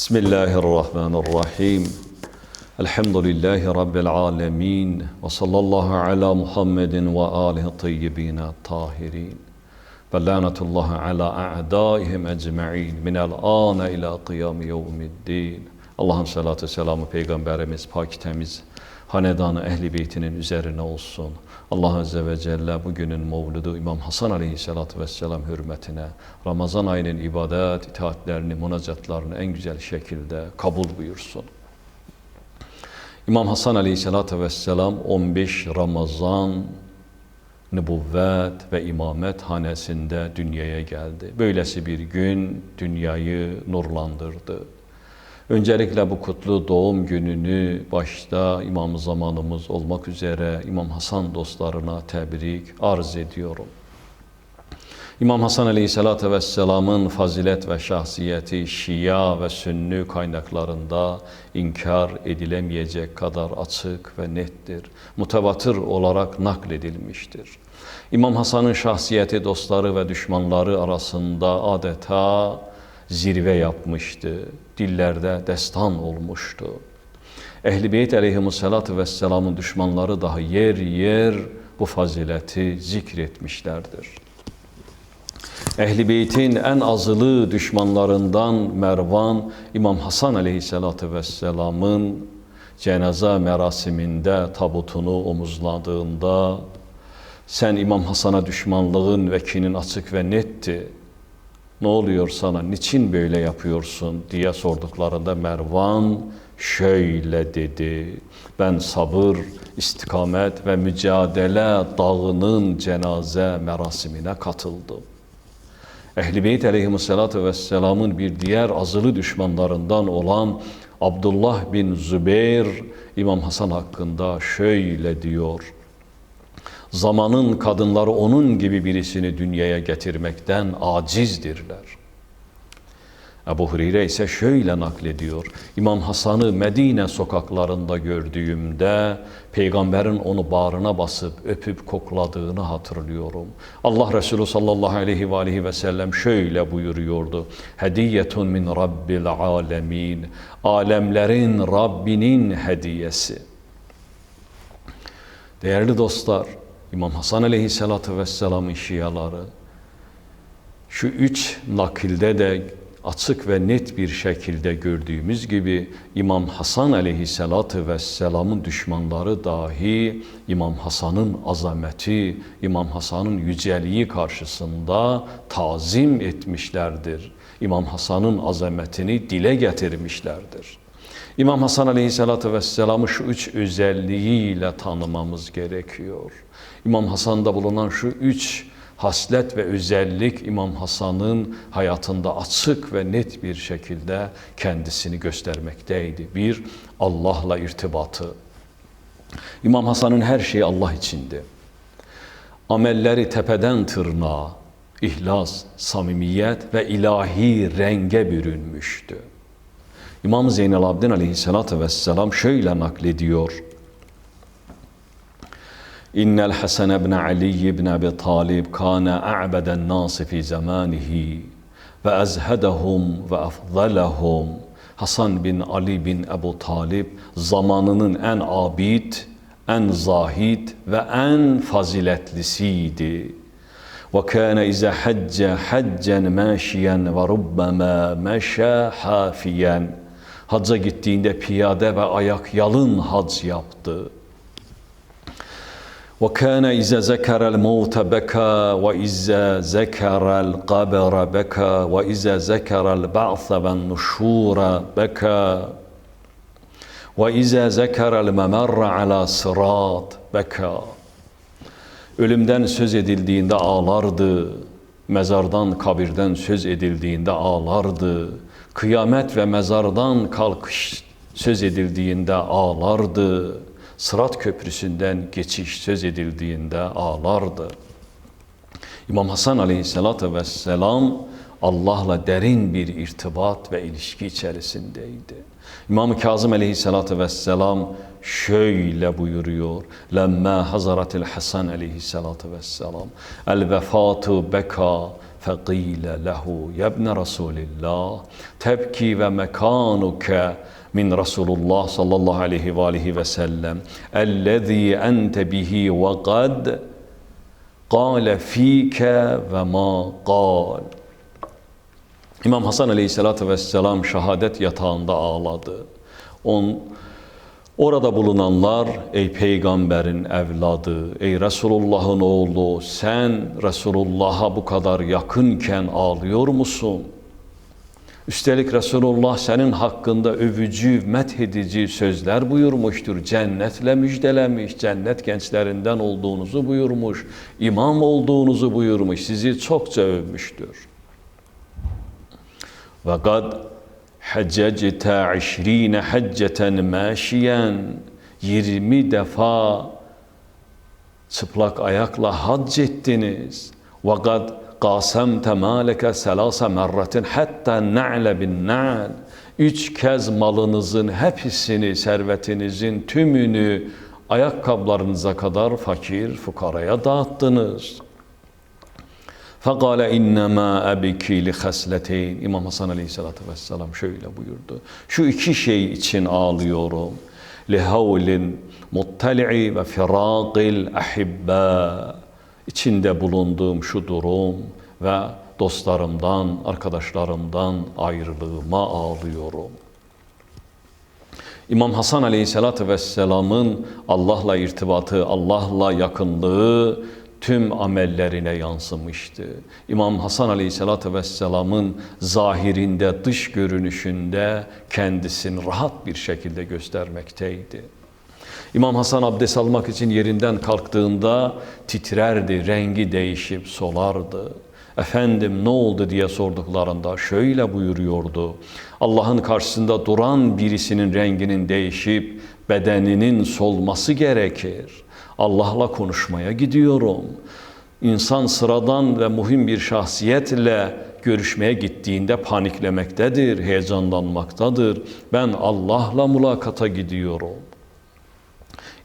بسم الله الرحمن الرحيم. الحمد لله رب العالمين وصلى الله على محمد وآله الطيبين الطاهرين. بلانة الله على أعدائهم أجمعين من الآن إلى قيام يوم الدين. Allah'ın salatı selamı Peygamberimiz pak temiz hanedanı ehli beytinin üzerine olsun. Allah Azze ve Celle bugünün mevludu İmam Hasan Aleyhisselatü Vesselam hürmetine Ramazan ayının ibadet, itaatlerini, münacatlarını en güzel şekilde kabul buyursun. İmam Hasan Aleyhisselatü Vesselam 15 Ramazan nübüvvet ve imamet hanesinde dünyaya geldi. Böylesi bir gün dünyayı nurlandırdı. Öncelikle bu kutlu doğum gününü başta İmam zamanımız olmak üzere İmam Hasan dostlarına tebrik arz ediyorum. İmam Hasan Aleyhisselatü Vesselam'ın fazilet ve şahsiyeti Şia ve Sünni kaynaklarında inkar edilemeyecek kadar açık ve nettir. Mutevatır olarak nakledilmiştir. İmam Hasan'ın şahsiyeti dostları ve düşmanları arasında adeta zirve yapmıştı. Dillerde destan olmuştu. Ehl-i Beyt aleyhimussalatu vesselamın düşmanları daha yer yer bu fazileti zikretmişlerdir. Ehl-i Beyt'in en azılı düşmanlarından Mervan, İmam Hasan aleyhissalatu vesselamın cenaze merasiminde tabutunu omuzladığında sen İmam Hasan'a düşmanlığın ve kinin açık ve netti ne oluyor sana, niçin böyle yapıyorsun diye sorduklarında Mervan şöyle dedi. Ben sabır, istikamet ve mücadele dağının cenaze merasimine katıldım. Ehl-i Beyt aleyhissalatu vesselamın bir diğer azılı düşmanlarından olan Abdullah bin Zübeyir İmam Hasan hakkında şöyle diyor. Zamanın kadınları onun gibi birisini dünyaya getirmekten acizdirler. Ebu Hureyre ise şöyle naklediyor. İmam Hasan'ı Medine sokaklarında gördüğümde peygamberin onu bağrına basıp öpüp kokladığını hatırlıyorum. Allah Resulü sallallahu aleyhi ve aleyhi ve sellem şöyle buyuruyordu. Hediyetun min rabbil alemin. Alemlerin Rabbinin hediyesi. Değerli dostlar, İmam Hasan aleyhissalatü vesselamın şiaları şu üç nakilde de açık ve net bir şekilde gördüğümüz gibi İmam Hasan aleyhissalatü vesselamın düşmanları dahi İmam Hasan'ın azameti, İmam Hasan'ın yüceliği karşısında tazim etmişlerdir. İmam Hasan'ın azametini dile getirmişlerdir. İmam Hasan Aleyhisselatü Vesselam'ı şu üç özelliğiyle tanımamız gerekiyor. İmam Hasan'da bulunan şu üç haslet ve özellik İmam Hasan'ın hayatında açık ve net bir şekilde kendisini göstermekteydi. Bir, Allah'la irtibatı. İmam Hasan'ın her şeyi Allah içindi. Amelleri tepeden tırnağa, ihlas, samimiyet ve ilahi renge bürünmüştü. İmam Zeynel Abidin aleyhissalatü vesselam şöyle naklediyor. İnnel Hasan ibn Ali ibn Abi Talib kana a'beden nas fi zamanihi ve azhedahum ve afdalahum. Hasan bin Ali bin Ebu Talib zamanının en abid, en zahid ve en faziletlisiydi. Ve kana iza hacca haccen maşiyen ve rubbama meşa hafiyen. Hacca gittiğinde piyade ve ayak yalın hac yaptı.'' وكان إذا ذكر الموت بكى وإذا ذكر القبر بكى وإذا ذكر البعث والنشور بكى وإذا ذكر الممر على صراط بكى Ölümden söz edildiğinde ağlardı. Mezardan, kabirden söz edildiğinde ağlardı. Kıyamet ve mezardan kalkış söz edildiğinde ağlardı. Sırat Köprüsü'nden geçiş söz edildiğinde ağlardı. İmam Hasan aleyhissalatü vesselam Allah'la derin bir irtibat ve ilişki içerisindeydi. İmam-ı Kazım aleyhissalatü vesselam şöyle buyuruyor. Lemma hazaratil Hasan aleyhissalatü vesselam. El vefatu beka fekile lehu yebne Resulillah. Tebki ve mekanuke min Resulullah sallallahu aleyhi ve aleyhi ve sellem ellezî ente bihi ve kad kâle fîke ve ma kâl İmam Hasan aleyhissalatü vesselam şehadet yatağında ağladı. On, Orada bulunanlar ey peygamberin evladı, ey Resulullah'ın oğlu sen Resulullah'a bu kadar yakınken ağlıyor musun?'' Üstelik Resulullah senin hakkında övücü, methedici sözler buyurmuştur. Cennetle müjdelemiş, cennet gençlerinden olduğunuzu buyurmuş, imam olduğunuzu buyurmuş, sizi çokça övmüştür. Ve kad haccecte 20 hacceten maşiyen 20 defa çıplak ayakla hac ettiniz. Ve kad قاسمت مالك ثلاث مرة حتى النعل بالنعل Üç kez malınızın hepsini, servetinizin tümünü ayakkabılarınıza kadar fakir, fukaraya dağıttınız.'' Fekale innema ebiki li hasleteyn. İmam Hasan Aleyhisselatü Vesselam şöyle buyurdu. Şu iki şey için ağlıyorum. Li havlin muttali'i ve firaqil ahibba. İçinde bulunduğum şu durum ve dostlarımdan, arkadaşlarımdan ayrılığıma ağlıyorum. İmam Hasan Aleyhisselatü Vesselam'ın Allah'la irtibatı, Allah'la yakınlığı tüm amellerine yansımıştı. İmam Hasan Aleyhisselatü Vesselam'ın zahirinde, dış görünüşünde kendisini rahat bir şekilde göstermekteydi. İmam Hasan abdest almak için yerinden kalktığında titrerdi, rengi değişip solardı. Efendim ne oldu diye sorduklarında şöyle buyuruyordu. Allah'ın karşısında duran birisinin renginin değişip bedeninin solması gerekir.'' Allah'la konuşmaya gidiyorum. İnsan sıradan ve muhim bir şahsiyetle görüşmeye gittiğinde paniklemektedir, heyecanlanmaktadır. Ben Allah'la mülakata gidiyorum.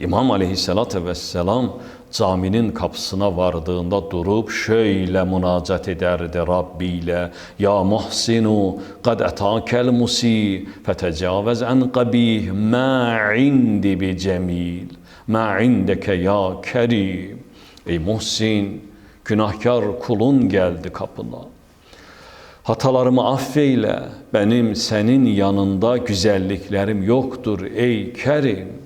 İmam aleyhissalatü vesselam caminin kapısına vardığında durup şöyle münacat ederdi Rabbiyle. Ya muhsinu kad etakel musi fetecavez en qabih ma indi bi cemil ma indeke ya kerim. Ey Muhsin, günahkar kulun geldi kapına. Hatalarımı affeyle, benim senin yanında güzelliklerim yoktur ey Kerim.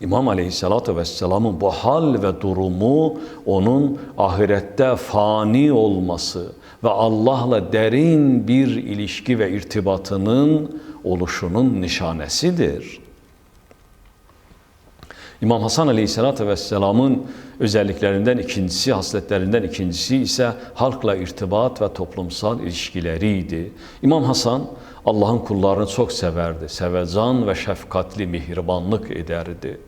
İmam Aleyhisselatü Vesselam'ın bu hal ve durumu onun ahirette fani olması ve Allah'la derin bir ilişki ve irtibatının oluşunun nişanesidir. İmam Hasan Aleyhisselatü Vesselam'ın özelliklerinden ikincisi, hasletlerinden ikincisi ise halkla irtibat ve toplumsal ilişkileriydi. İmam Hasan Allah'ın kullarını çok severdi. Sevecan ve şefkatli mihribanlık ederdi.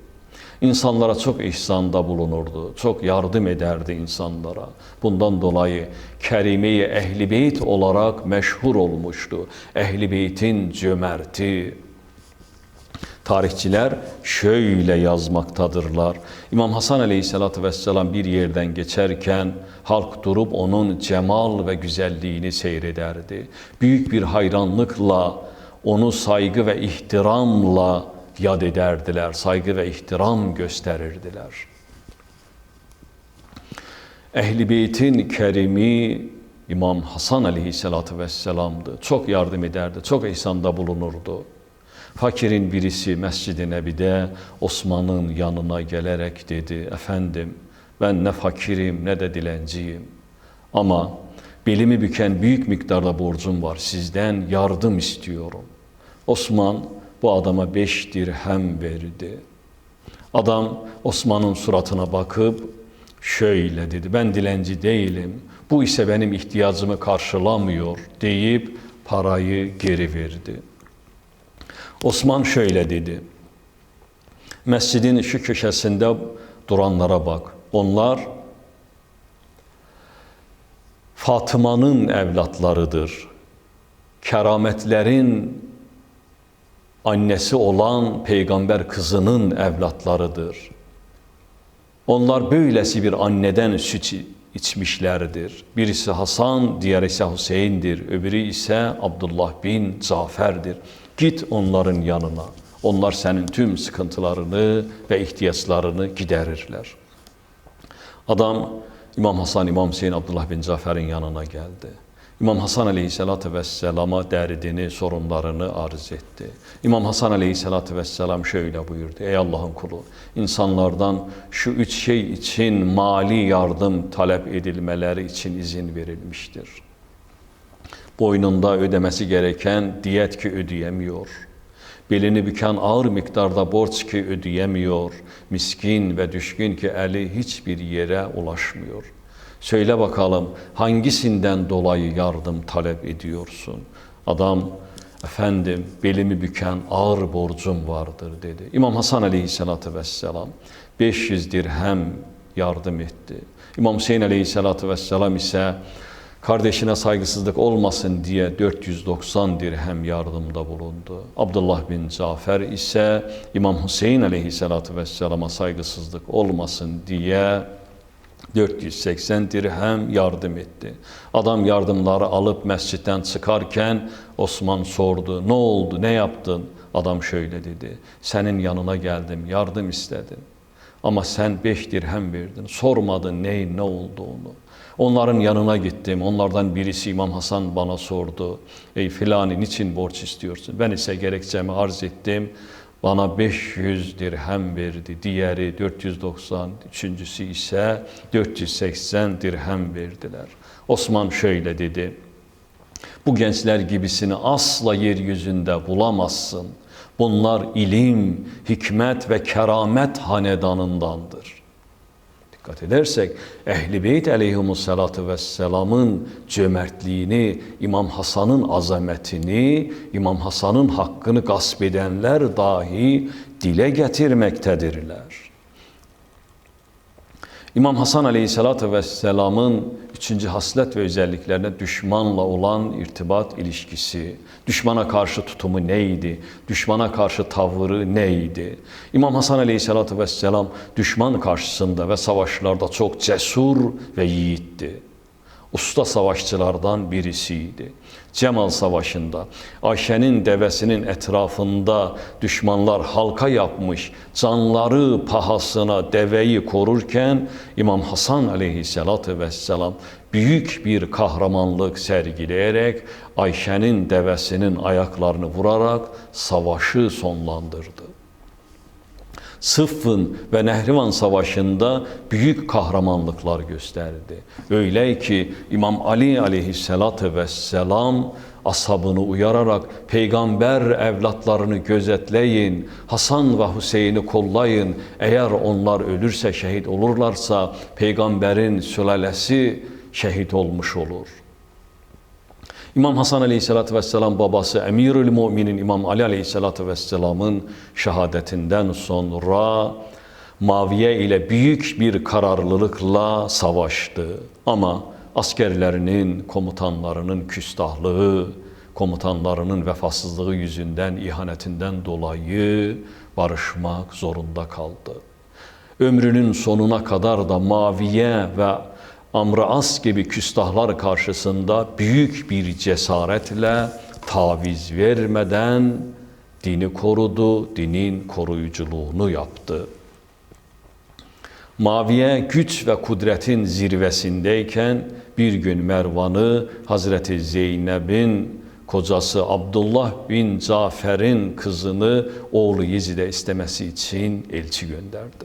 İnsanlara çok ihsanda bulunurdu. Çok yardım ederdi insanlara. Bundan dolayı Kerime-i Ehli Beyt olarak meşhur olmuştu. Ehli Beyt'in cömerti, Tarihçiler şöyle yazmaktadırlar. İmam Hasan Aleyhisselatü Vesselam bir yerden geçerken halk durup onun cemal ve güzelliğini seyrederdi. Büyük bir hayranlıkla onu saygı ve ihtiramla yad ederdiler. Saygı ve ihtiram gösterirdiler. Ehli Beyt'in kerimi İmam Hasan Aleyhisselatü Vesselam'dı. Çok yardım ederdi, çok ihsanda bulunurdu. Fakirin birisi Mescid-i Nebi'de Osman'ın yanına gelerek dedi, efendim ben ne fakirim ne de dilenciyim. Ama belimi büken büyük miktarda borcum var. Sizden yardım istiyorum. Osman bu adama beş dirhem verdi. Adam Osman'ın suratına bakıp şöyle dedi. Ben dilenci değilim. Bu ise benim ihtiyacımı karşılamıyor deyip parayı geri verdi. Osman şöyle dedi. Mescidin şu köşesinde duranlara bak. Onlar Fatıma'nın evlatlarıdır. Kerametlerin annesi olan peygamber kızının evlatlarıdır. Onlar böylesi bir anneden süt içmişlerdir. Birisi Hasan, diğeri ise Hüseyin'dir. Öbürü ise Abdullah bin Cafer'dir. Git onların yanına. Onlar senin tüm sıkıntılarını ve ihtiyaçlarını giderirler. Adam İmam Hasan, İmam Hüseyin, Abdullah bin Cafer'in yanına geldi. İmam Hasan aleyhissalatü vesselama derdini, sorunlarını arz etti. İmam Hasan aleyhissalatü vesselam şöyle buyurdu. Ey Allah'ın kulu, insanlardan şu üç şey için mali yardım talep edilmeleri için izin verilmiştir. Boynunda ödemesi gereken diyet ki ödeyemiyor. Belini büken ağır miktarda borç ki ödeyemiyor. Miskin ve düşkün ki eli hiçbir yere ulaşmıyor. Söyle bakalım hangisinden dolayı yardım talep ediyorsun? Adam efendim belimi büken ağır borcum vardır dedi. İmam Hasan aleyhissalatü vesselam 500 dirhem yardım etti. İmam Hüseyin aleyhissalatü vesselam ise kardeşine saygısızlık olmasın diye 490 dirhem yardımda bulundu. Abdullah bin Cafer ise İmam Hüseyin aleyhissalatü vesselama saygısızlık olmasın diye 480 dirhem yardım etti. Adam yardımları alıp mescitten çıkarken Osman sordu. Ne oldu? Ne yaptın? Adam şöyle dedi. Senin yanına geldim, yardım istedim. Ama sen beş dirhem verdin. Sormadın neyin ne olduğunu. Onların yanına gittim. Onlardan birisi İmam Hasan bana sordu. Ey filani niçin borç istiyorsun? Ben ise gerekçemi arz ettim. Bana 500 dirhem verdi. Diğeri 490, üçüncüsü ise 480 dirhem verdiler. Osman şöyle dedi. Bu gençler gibisini asla yeryüzünde bulamazsın. Bunlar ilim, hikmet ve keramet hanedanındandır. Dikkat edersek Ehl-i Beyt aleyhimussalatu vesselamın cömertliğini, İmam Hasan'ın azametini, İmam Hasan'ın hakkını gasp edenler dahi dile getirmektedirler. İmam Hasan Aleyhisselatü Vesselam'ın üçüncü haslet ve özelliklerine düşmanla olan irtibat ilişkisi, düşmana karşı tutumu neydi, düşmana karşı tavrı neydi? İmam Hasan Aleyhisselatü Vesselam düşman karşısında ve savaşlarda çok cesur ve yiğitti usta savaşçılardan birisiydi. Cemal Savaşı'nda Ayşe'nin devesinin etrafında düşmanlar halka yapmış, canları pahasına deveyi korurken İmam Hasan aleyhissalatü vesselam büyük bir kahramanlık sergileyerek Ayşe'nin devesinin ayaklarını vurarak savaşı sonlandırdı. Sıffın ve Nehrivan Savaşı'nda büyük kahramanlıklar gösterdi. Öyle ki İmam Ali aleyhissalatü vesselam ashabını uyararak peygamber evlatlarını gözetleyin, Hasan ve Hüseyin'i kollayın. Eğer onlar ölürse şehit olurlarsa peygamberin sülalesi şehit olmuş olur.'' İmam Hasan Aleyhisselatü Vesselam babası Emirül Müminin İmam Ali Aleyhisselatü Vesselam'ın şehadetinden sonra Maviye ile büyük bir kararlılıkla savaştı. Ama askerlerinin, komutanlarının küstahlığı, komutanlarının vefasızlığı yüzünden, ihanetinden dolayı barışmak zorunda kaldı. Ömrünün sonuna kadar da Maviye ve Amr As gibi küstahlar karşısında büyük bir cesaretle taviz vermeden dini korudu, dinin koruyuculuğunu yaptı. Maviye güç ve kudretin zirvesindeyken bir gün Mervan'ı Hazreti Zeynep'in kocası Abdullah bin Cafer'in kızını oğlu Yezid'e istemesi için elçi gönderdi.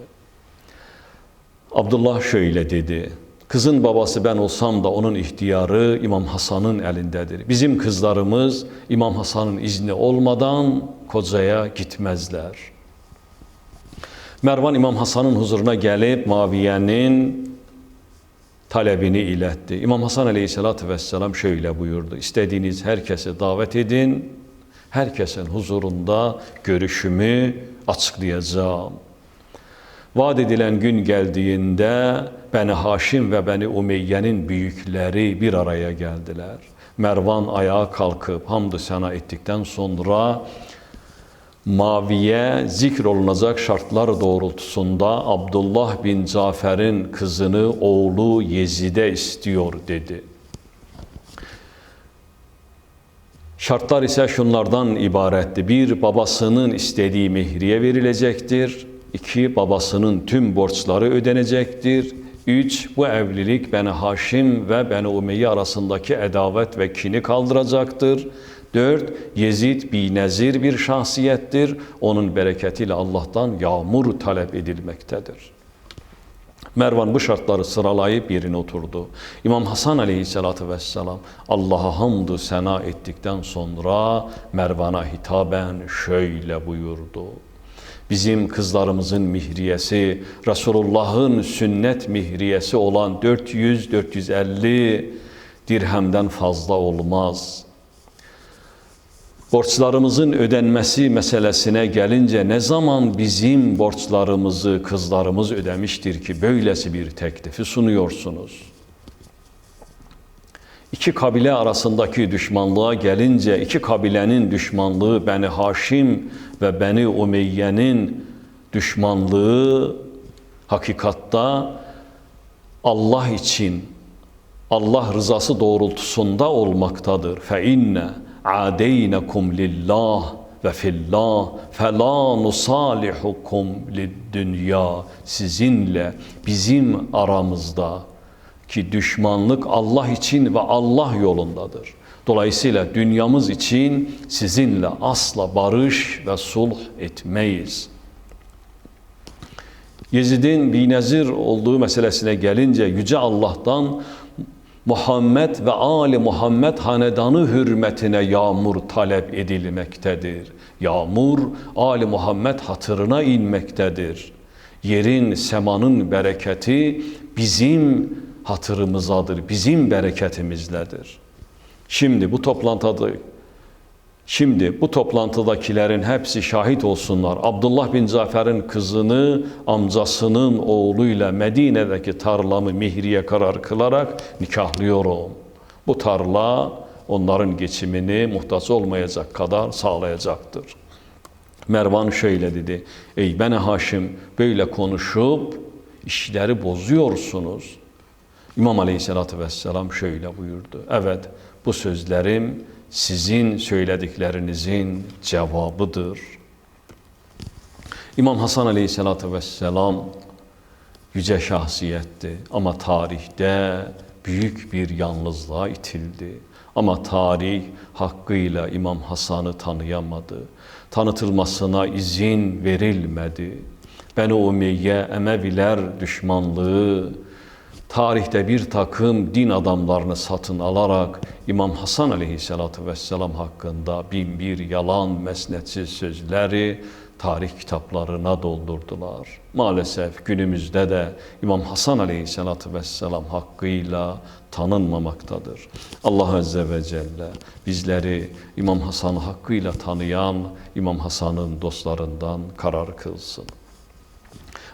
Abdullah şöyle dedi. Kızın babası ben olsam da onun ihtiyarı İmam Hasan'ın elindedir. Bizim kızlarımız İmam Hasan'ın izni olmadan kocaya gitmezler. Mervan İmam Hasan'ın huzuruna gelip Maviye'nin talebini iletti. İmam Hasan Aleyhisselatü Vesselam şöyle buyurdu. İstediğiniz herkese davet edin. Herkesin huzurunda görüşümü açıklayacağım. Vaat edilen gün geldiğinde Beni Haşim ve Beni Umeyye'nin büyükleri bir araya geldiler. Mervan ayağa kalkıp hamdü sena ettikten sonra Maviye zikrolunacak şartlar doğrultusunda Abdullah bin Cafer'in kızını oğlu Yezid'e istiyor dedi. Şartlar ise şunlardan ibaretti. Bir, babasının istediği mihriye verilecektir. İki, babasının tüm borçları ödenecektir. Üç, bu evlilik Beni Haşim ve Beni Umeyye arasındaki edavet ve kini kaldıracaktır. Dört, Yezid binezir bir şahsiyettir. Onun bereketiyle Allah'tan yağmur talep edilmektedir. Mervan bu şartları sıralayıp yerine oturdu. İmam Hasan aleyhissalatü vesselam Allah'a hamdü sena ettikten sonra Mervan'a hitaben şöyle buyurdu. Bizim kızlarımızın mihriyesi, Resulullah'ın sünnet mihriyesi olan 400-450 dirhemden fazla olmaz.'' Borçlarımızın ödenmesi meselesine gelince ne zaman bizim borçlarımızı kızlarımız ödemiştir ki böylesi bir teklifi sunuyorsunuz? İki kabile arasındaki düşmanlığa gelince iki kabilenin düşmanlığı Beni Haşim ve Beni Umeyye'nin düşmanlığı hakikatta Allah için Allah rızası doğrultusunda olmaktadır. Fe inne adeynekum lillah ve fillah fela nusalihukum dünya sizinle bizim aramızda ki düşmanlık Allah için ve Allah yolundadır. Dolayısıyla dünyamız için sizinle asla barış ve sulh etmeyiz. Yezid'in binezir olduğu meselesine gelince Yüce Allah'tan Muhammed ve Ali Muhammed hanedanı hürmetine yağmur talep edilmektedir. Yağmur Ali Muhammed hatırına inmektedir. Yerin, semanın bereketi bizim hatırımızadır, bizim bereketimizledir. Şimdi bu toplantıda Şimdi bu toplantıdakilerin hepsi şahit olsunlar. Abdullah bin Cafer'in kızını amcasının oğluyla Medine'deki tarlamı Mihri'ye karar kılarak nikahlıyorum. Bu tarla onların geçimini muhtaç olmayacak kadar sağlayacaktır. Mervan şöyle dedi. Ey Beni Haşim böyle konuşup işleri bozuyorsunuz. İmam Aleyhisselatü Vesselam şöyle buyurdu. Evet bu sözlerim sizin söylediklerinizin cevabıdır. İmam Hasan Aleyhisselatü Vesselam yüce şahsiyetti ama tarihte büyük bir yalnızlığa itildi. Ama tarih hakkıyla İmam Hasan'ı tanıyamadı. Tanıtılmasına izin verilmedi. Ben o Umeyye Emeviler düşmanlığı, tarihte bir takım din adamlarını satın alarak İmam Hasan aleyhissalatü vesselam hakkında bin bir yalan mesnetsiz sözleri tarih kitaplarına doldurdular. Maalesef günümüzde de İmam Hasan aleyhissalatü vesselam hakkıyla tanınmamaktadır. Allah Azze ve Celle bizleri İmam Hasan'ı hakkıyla tanıyan İmam Hasan'ın dostlarından karar kılsın.